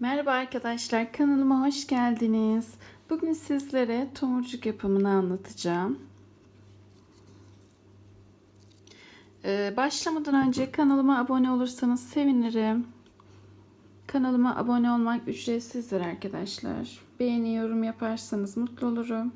Merhaba arkadaşlar, kanalıma hoş geldiniz. Bugün sizlere tomurcuk yapımını anlatacağım. Ee, başlamadan önce kanalıma abone olursanız sevinirim. Kanalıma abone olmak ücretsizdir arkadaşlar. Beğeni, yorum yaparsanız mutlu olurum.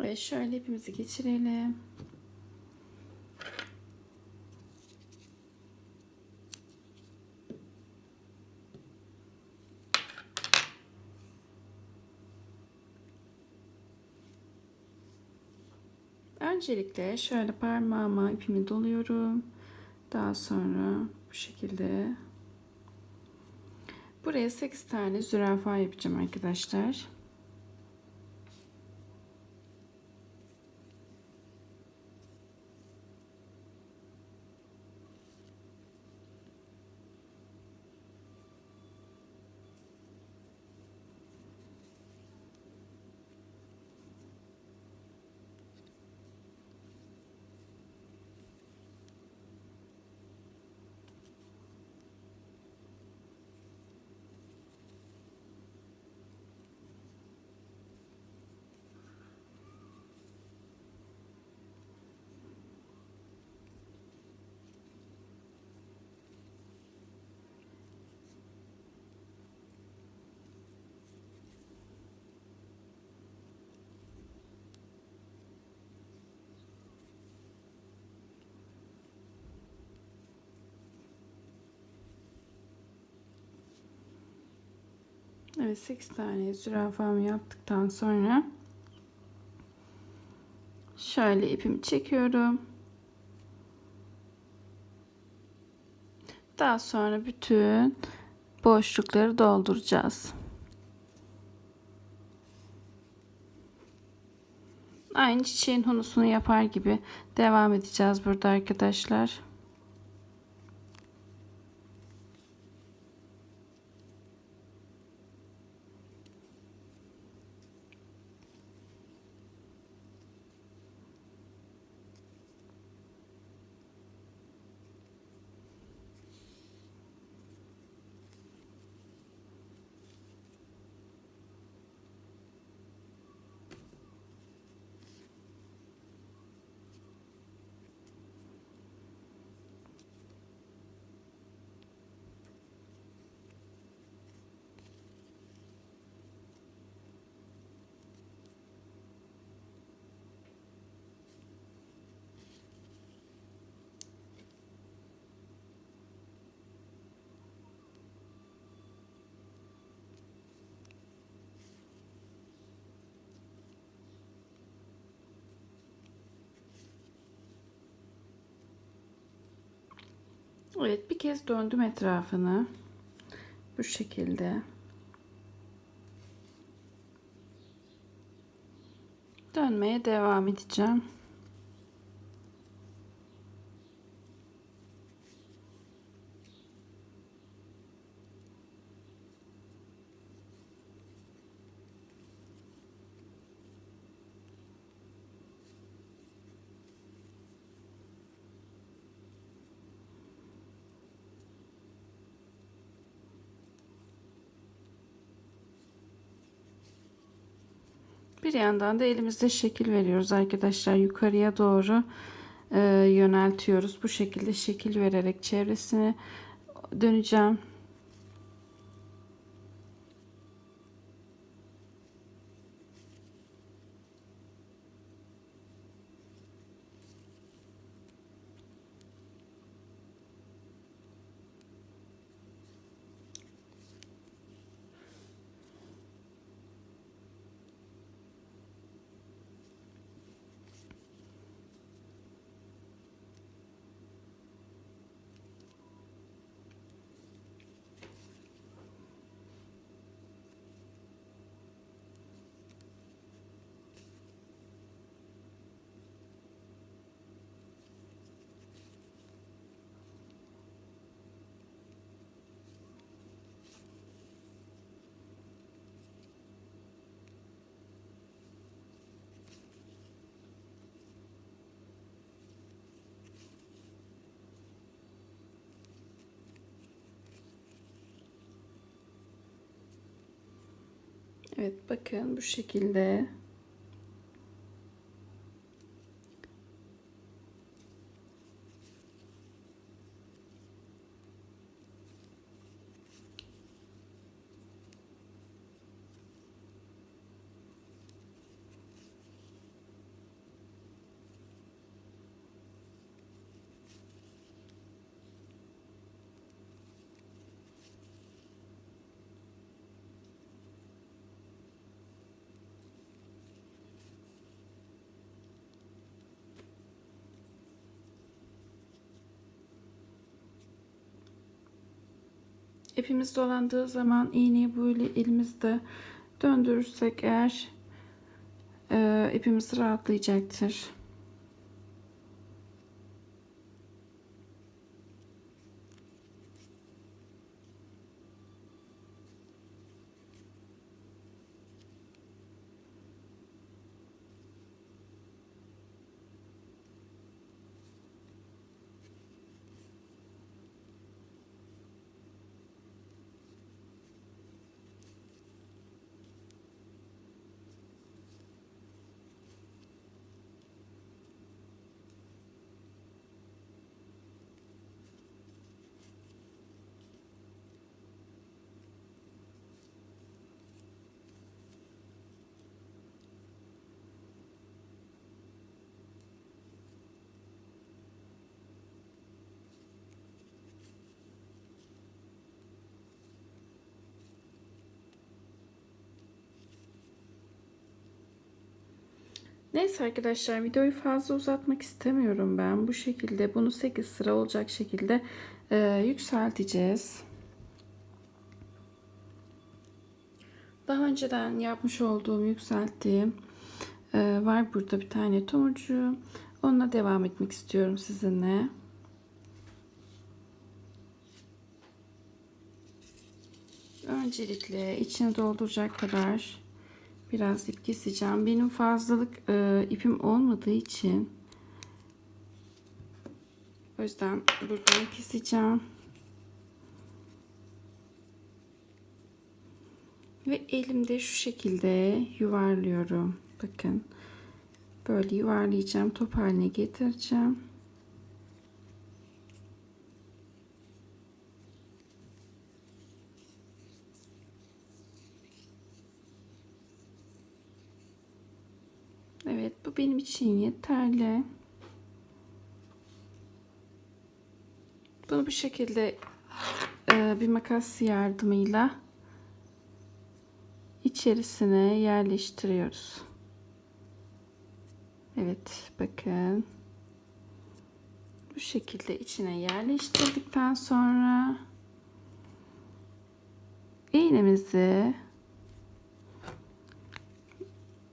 Ve şöyle ipimizi geçirelim. Öncelikle şöyle parmağıma ipimi doluyorum. Daha sonra bu şekilde buraya 8 tane zürafa yapacağım arkadaşlar. Evet 8 tane zürafamı yaptıktan sonra şöyle ipimi çekiyorum. Daha sonra bütün boşlukları dolduracağız. Aynı çiçeğin hunusunu yapar gibi devam edeceğiz burada arkadaşlar. Evet bir kez döndüm etrafını. Bu şekilde. Dönmeye devam edeceğim. Bir yandan da elimizde şekil veriyoruz arkadaşlar. Yukarıya doğru e, yöneltiyoruz. Bu şekilde şekil vererek çevresini döneceğim. Evet bakın bu şekilde. İpimiz dolandığı zaman iğneyi böyle elimizde döndürürsek eğer e, ipimiz rahatlayacaktır. Neyse arkadaşlar videoyu fazla uzatmak istemiyorum ben. Bu şekilde bunu 8 sıra olacak şekilde e, yükselteceğiz. Daha önceden yapmış olduğum yükselttiğim e, var burada bir tane tomurcuğu. Onunla devam etmek istiyorum sizinle. Öncelikle içine dolduracak kadar biraz ip keseceğim. Benim fazlalık e, ipim olmadığı için o yüzden buradan keseceğim. Ve elimde şu şekilde yuvarlıyorum. Bakın. Böyle yuvarlayacağım. Top haline getireceğim. Evet bu benim için yeterli. Bunu bu şekilde e, bir makas yardımıyla içerisine yerleştiriyoruz. Evet bakın. Bu şekilde içine yerleştirdikten sonra iğnemizi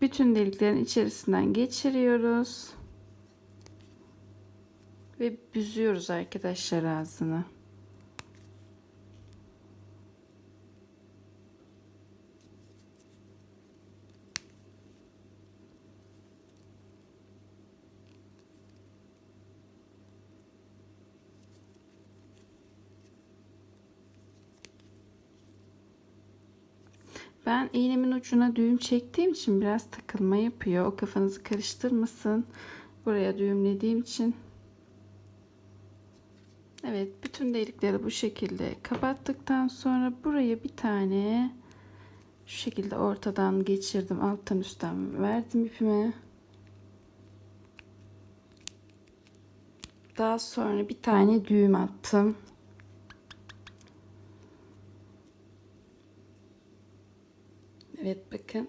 bütün deliklerin içerisinden geçiriyoruz. Ve büzüyoruz arkadaşlar ağzını. Ben iğnemin ucuna düğüm çektiğim için biraz takılma yapıyor. O kafanızı karıştırmasın. Buraya düğümlediğim için. Evet bütün delikleri bu şekilde kapattıktan sonra buraya bir tane şu şekilde ortadan geçirdim. Alttan üstten verdim ipimi. Daha sonra bir tane düğüm attım. Evet bakın.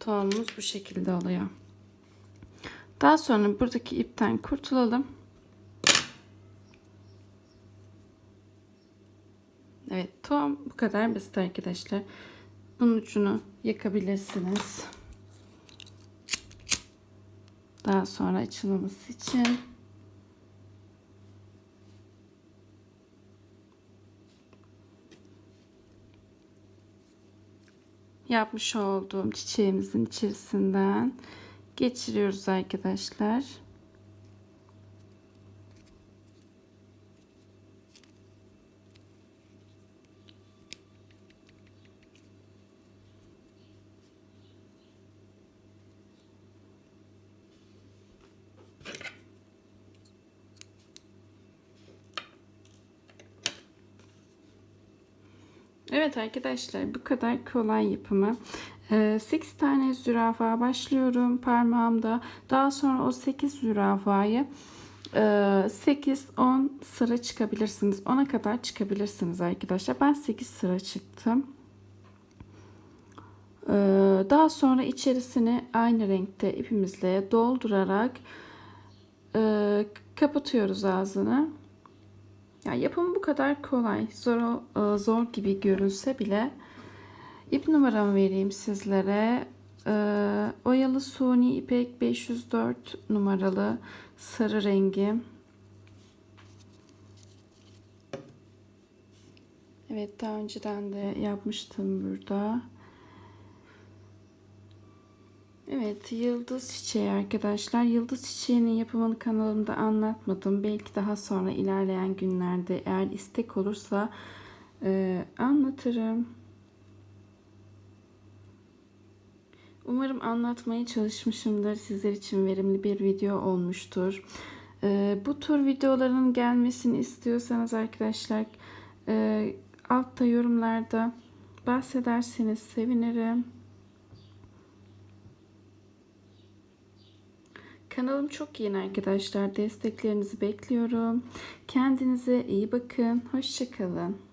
Tohumumuz bu şekilde oluyor. Daha sonra buradaki ipten kurtulalım. Evet tohum bu kadar basit arkadaşlar. Bunun ucunu yakabilirsiniz. Daha sonra açılmaması için. Yapmış olduğum çiçeğimizin içerisinden geçiriyoruz arkadaşlar. Evet arkadaşlar bu kadar kolay yapımı. 8 tane zürafa başlıyorum parmağımda. Daha sonra o 8 zürafayı 8-10 sıra çıkabilirsiniz. 10'a kadar çıkabilirsiniz arkadaşlar. Ben 8 sıra çıktım. Ee, Daha sonra içerisini aynı renkte ipimizle doldurarak e, kapatıyoruz ağzını. Ya yapımı bu kadar kolay. Zor e, zor gibi görünse bile ip numaramı vereyim sizlere. Ee, Oyalı suni ipek 504 numaralı sarı rengi. Evet daha önceden de yapmıştım burada. Evet yıldız çiçeği arkadaşlar. Yıldız çiçeğinin yapımını kanalımda anlatmadım. Belki daha sonra ilerleyen günlerde eğer istek olursa e, anlatırım. Umarım anlatmaya çalışmışımdır. Sizler için verimli bir video olmuştur. E, bu tür videoların gelmesini istiyorsanız arkadaşlar e, altta yorumlarda bahsederseniz sevinirim. Kanalım çok yeni arkadaşlar. Desteklerinizi bekliyorum. Kendinize iyi bakın. Hoşçakalın.